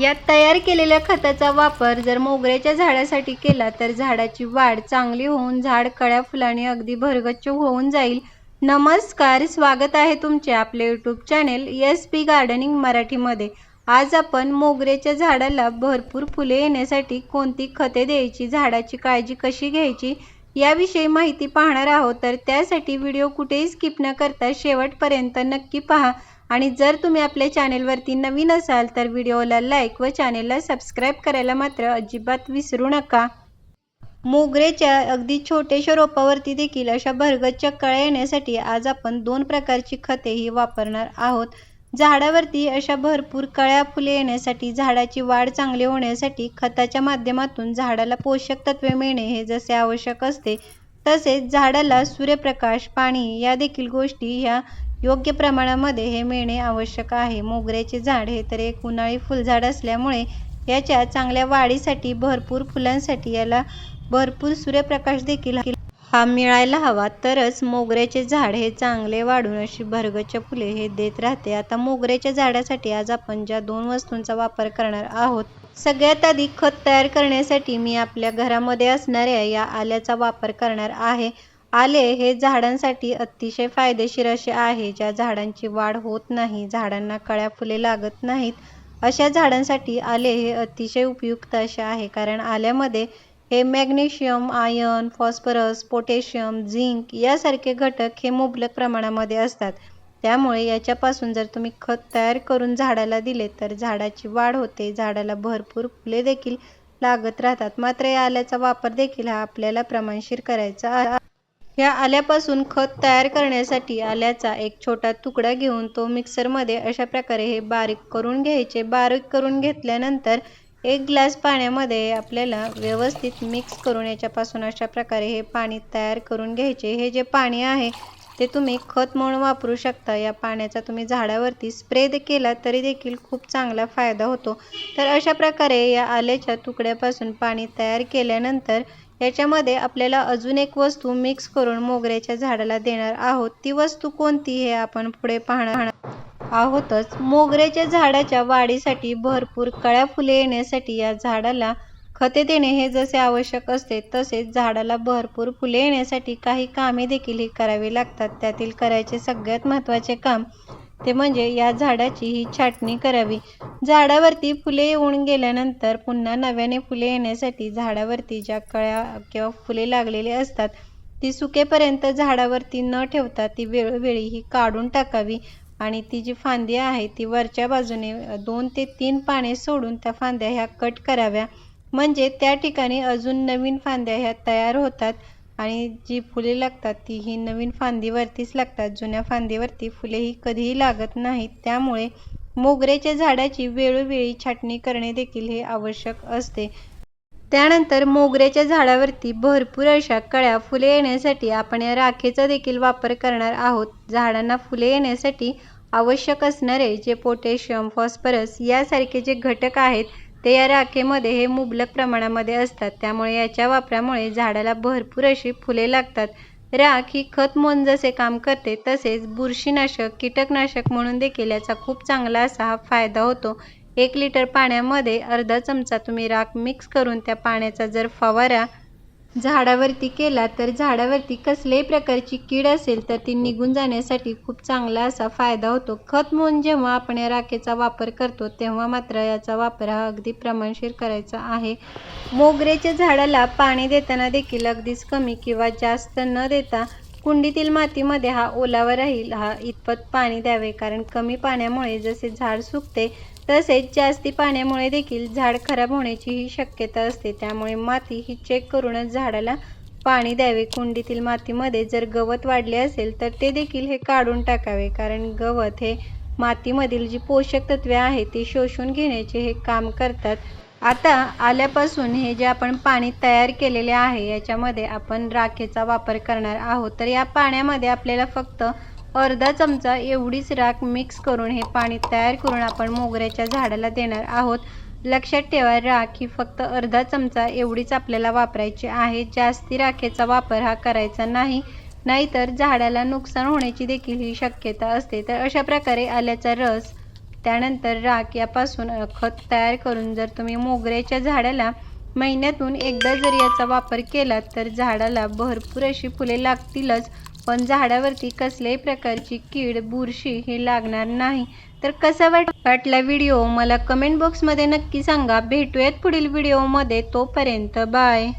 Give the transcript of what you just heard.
यात तयार केलेल्या खताचा वापर जर मोगऱ्याच्या झाडासाठी केला तर झाडाची वाढ चांगली होऊन झाड कळ्या फुलाने अगदी भरगच्च होऊन जाईल. नमस्कार स्वागत आहे तुमचे आपले YouTube channel S P gardening मराठीमध्ये. आज आपण मोगऱ्याच्या झाडाला भरपूर फुले येण्यासाठी कोणती खते द्यायची झाडाची काळजी कशी घ्यायची याविषयी माहिती पाहणार आहोत. तर त्यासाठी व्हिडिओ कुठेही स्किप न करता शेवटपर्यंत नक्की पहा. आणि जर तुम्ही आपल्या चॅनेलवरती नवीन असाल तर व्हिडिओला लाईक व चॅनेलला सबस्क्राईब करायला मात्र अजिबात विसरू नका. मोगरेच्या अगदी छोट्याशा रोपावरती देखील अशा भरगच्च कळ्या येण्यासाठी आज आपण दोन प्रकारची खते ही वापरणार आहोत. झाडावरती अशा भरपूर कळ्या फुले येण्यासाठी झाडाची वाढ चांगली होण्यासाठी खताच्या माध्यमातून झाडाला पोषक तत्वे मिळणे हे जसे आवश्यक असते तसेच झाडाला सूर्यप्रकाश पाणी या देखील गोष्टी ह्या योग्य प्रमाणामध्ये हे मिळणे आवश्यक आहे. मोगऱ्याचे झाड हे तर एक उन्हाळी फुलझाड असल्यामुळे याच्या चांगल्या वाढीसाठी भरपूर फुलांसाठी याला भरपूर सूर्यप्रकाश देखील हा मिळायला हवा. तरच मोगऱ्याचे झाड हे चांगले वाढून अशी भरगच्च फुले हे देत राहते. आता मोगऱ्याच्या झाडासाठी आज आपण ज्या दोन वस्तूंचा वापर करणार आहोत सगळ्यात आधी खत तयार करण्यासाठी मी आपल्या घरामध्ये असणाऱ्या या आल्याचा वापर करणार आहे. आले हे झाडांसाठी अतिशय फायदेशीर असे आहे. ज्या झाडांची वाढ होत नाही झाडांना कळ्या फुले लागत नाहीत अशा झाडांसाठी आले हे अतिशय उपयुक्त असे आहे. कारण आल्यामध्ये हे magnesium iron phosphorus potassium zinc यासारखे घटक हे मुबलक प्रमाणामध्ये असतात. त्यामुळे याच्यापासून जर तुम्ही खत तयार करून झाडाला दिले तर झाडाची वाढ होते. झाडाला भरपूर फुले देखील लागत राहतात. मात्र या आल्याचा वापर देखील हा आपल्याला प्रमाणशीर करायचा ह्या या आल्यापासून खत तयार करण्यासाठी आल्याचा एक छोटा तुकडा घेऊन तो मिक्सरमध्ये अशा प्रकारे हे बारीक करून घ्यायचे. बारीक करून घेतल्यानंतर एक ग्लास पाण्यामध्ये आपल्याला व्यवस्थित मिक्स करून याच्यापासून अशा प्रकारे हे पाणी तयार करून घ्यायचे. हे जे पाणी आहे ते तुम्ही खत म्हणून वापरू शकता. या पाण्याचा तुम्ही झाडावरती स्प्रे केला तरी देखील खूप चांगला फायदा होतो. तर अशा प्रकारे या आल्याच्या तुकड्यापासून पाणी तयार केल्यानंतर याच्यामध्ये आपल्याला अजून एक वस्तू मिक्स करून मोगऱ्याच्या झाडाला देणार आहोत. ती वस्तू कोणती हे आपण पुढे पाहणार आहोतच. मोगऱ्याच्या झाडाच्या वाढीसाठी भरपूर कळ्या फुले येण्यासाठी या झाडाला खते देणे हे जसे आवश्यक असते तसेच झाडाला भरपूर फुले येण्यासाठी काही कामे देखील ही करावी लागतात. त्यातील करायचे सगळ्यात महत्त्वाचे काम ते म्हणजे या झाडाची ही छाटणी करावी. झाडावरती फुले येऊन गेल्यानंतर पुन्हा नव्याने फुले येण्यासाठी झाडावरती ज्या कळ्या किंवा फुले लागलेली असतात ती सुकेपर्यंत झाडावरती न ठेवता ती वेळोवेळी ही काढून टाकावी. आणि ती जी फांदी आहे ती वरच्या बाजूने दोन ते तीन पाने सोडून त्या फांद्या ह्या कट कराव्या. म्हणजे त्या ठिकाणी अजून नवीन फांद्या ह्या तयार होतात आणि जी फुले लागतात ती ही नवीन फांदीवरतीच लागतात. जुन्या फांदीवरती फुले ही कधीही लागत नाहीत. त्यामुळे मोगऱ्याच्या झाडाची वेळोवेळी छाटणी करणे देखील हे आवश्यक असते. त्यानंतर मोगऱ्याच्या झाडावरती भरपूर अशा कळ्या फुले येण्यासाठी आपण या राखेचा देखील वापर करणार आहोत. झाडांना फुले येण्यासाठी आवश्यक असणारे जे पोटॅशियम फॉस्फरस यासारखे जे घटक आहेत ते या राखेमध्ये हे मुबलक प्रमाणामध्ये असतात. त्यामुळे याच्या वापरामुळे झाडाला भरपूर अशी फुले लागतात. राख ही खत म्हणून जसे काम करते तसेच बुरशीनाशक कीटकनाशक म्हणून देखील याचा खूप चांगला असा हा फायदा होतो. एक लिटर पाण्यामध्ये अर्धा चमचा तुम्ही राख मिक्स करून त्या पाण्याचा जर फवारा झाडावरती केला तर झाडावरती कसल्याही प्रकारची कीड असेल तर ती निघून जाण्यासाठी खूप चांगला असा फायदा होतो. खत म्हणून जेव्हा आपण या राखेचा वापर करतो तेव्हा मात्र याचा वापर हा अगदी प्रमाणशीर करायचा आहे. मोगऱ्याच्या झाडाला पाणी देताना देखील अगदीच कमी किंवा जास्त न देता कुंडीतील मातीमध्ये हा ओलावा राहील हा इतपत पाणी द्यावे. कारण कमी पाण्यामुळे जसे झाड सुकते तसेच जास्ती पाण्यामुळे देखील झाड खराब होण्याचीही शक्यता असते. त्यामुळे माती ही चेक करूनच झाडाला पाणी द्यावे. कुंडीतील मातीमध्ये जर गवत वाढले असेल तर ते देखील हे काढून टाकावे. कारण गवत हे मातीमधील जी पोषक तत्वे आहेत ती शोषून घेण्याचे हे काम करतात. आता आल्यापासून हे जे आपण पाणी तयार केलेले आहे याच्यामध्ये आपण राखेचा वापर करणार आहोत. तर या पाण्यामध्ये आपल्याला फक्त अर्धा चमचा एवढीच राख मिक्स करून हे पाणी तयार करून आपण मोगऱ्याच्या झाडाला देणार आहोत. लक्षात ठेवा राख ही फक्त अर्धा चमचा एवढीच आपल्याला वापरायची आहे. जास्ती राखेचा वापर हा करायचा नाही. नाहीतर झाडाला नुकसान होण्याची देखील ही शक्यता असते. तर अशा प्रकारे आल्याचा रस त्यानंतर राख यापासून खत तयार करून जर तुम्ही मोगऱ्याच्या झाडाला महिन्यातून एकदा जर याचा वापर केला तर झाडाला भरपूर अशी फुले लागतीलच. पण झाडावरती कसल्याही प्रकारची कीड बुरशी हे लागणार नाही. तर कसा वाट वाटला व्हिडिओ? मला कमेंट बॉक्समध्ये नक्की सांगा. भेटूयात पुढील व्हिडिओमध्ये तोपर्यंत बाय.